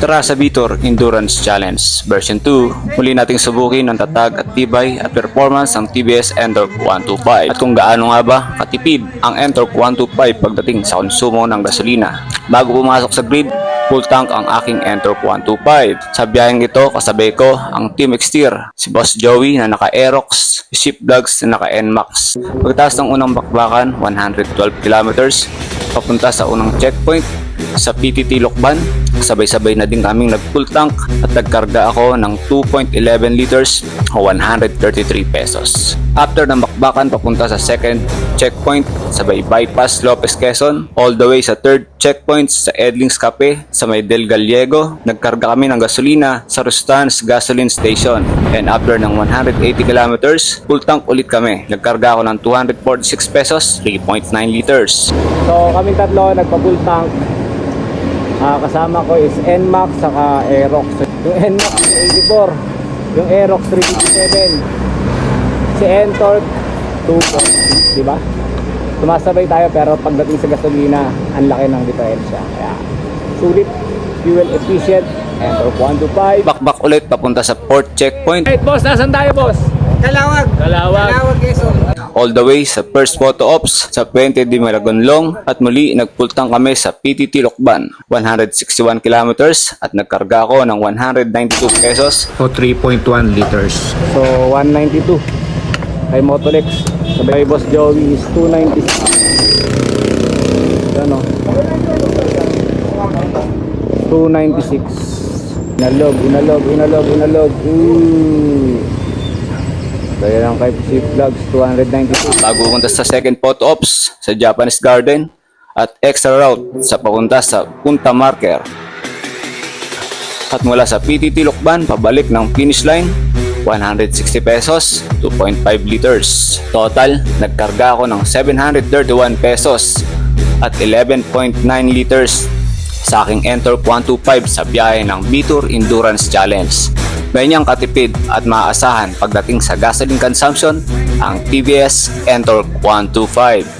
Tara sa Vitor Endurance Challenge version 2. Muli nating subukin ang tatag at tibay at performance ng TBS Entorq 125 at kung gaano nga ba katipid ang Entorq 125 pagdating sa konsumo ng gasolina. Bago pumasok sa grid, full tank ang aking Entorq 125. Sa biyaheng ito, kasabay ko ang Team Exterior, si Boss Joey na naka-Aerox, si Ship Vlogs na naka-NMAX. Pagkatapos ng unang bakbakan, 112 kilometers, papunta sa unang checkpoint sa PTT Lokban. Sabay-sabay na din kaming nag-full tank at nagkarga ako ng 2.11 liters o 133 pesos. After ng bakbakan papunta sa second checkpoint, sabay bypass Lopez Quezon, all the way sa third checkpoint sa Edlings Cafe sa may Del Gallego. Nagkarga kami ng gasolina sa Rustans Gasoline Station. And after ng 180 kilometers, full tank ulit kami. Nagkarga ako ng 246 pesos, 3.9 liters. So kaming tatlo nagpa-full tank. Ah, kasama ko is NMAX saka Aerox. Yung NMAX 84, yung Aerox 357. Si Entorq 2.6, di ba? Tumasabay tayo pero pagdating sa gasolina, ang laki ng diferensya. Kaya sulit, fuel efficient, Entorq 125. Bakbak ulit papunta sa fourth checkpoint. Hey, boss, nasan tayo, boss? Kalawag. Kalawag. All the way sa first photo ops sa Puente de Maragonlong at muli nagpultang kami sa PTT Lokban 161 kilometers at nagkarga ako ng 192 pesos o 3.1 liters. So, 192. Kay Motolex. Sabi kay Boss Joey is 296. Ano? 296. Inalog, inalog, inalog, inalog. Ooh. Kaya lang kay Chip Vlogs, 292. bago pumunta sa second photo ops sa Japanese Garden at extra route sa papunta sa Punta Marker. At mula sa PTT Lokban pabalik ng finish line 160 pesos, 2.5 liters. Total, nagkarga ako ng 731 pesos at 11.9 liters sa aking Entorq 125 sa biyahe ng Bitur Endurance Challenge. Ganyang katipid at maaasahan pagdating sa gasoline consumption ang TVS Entorq 125.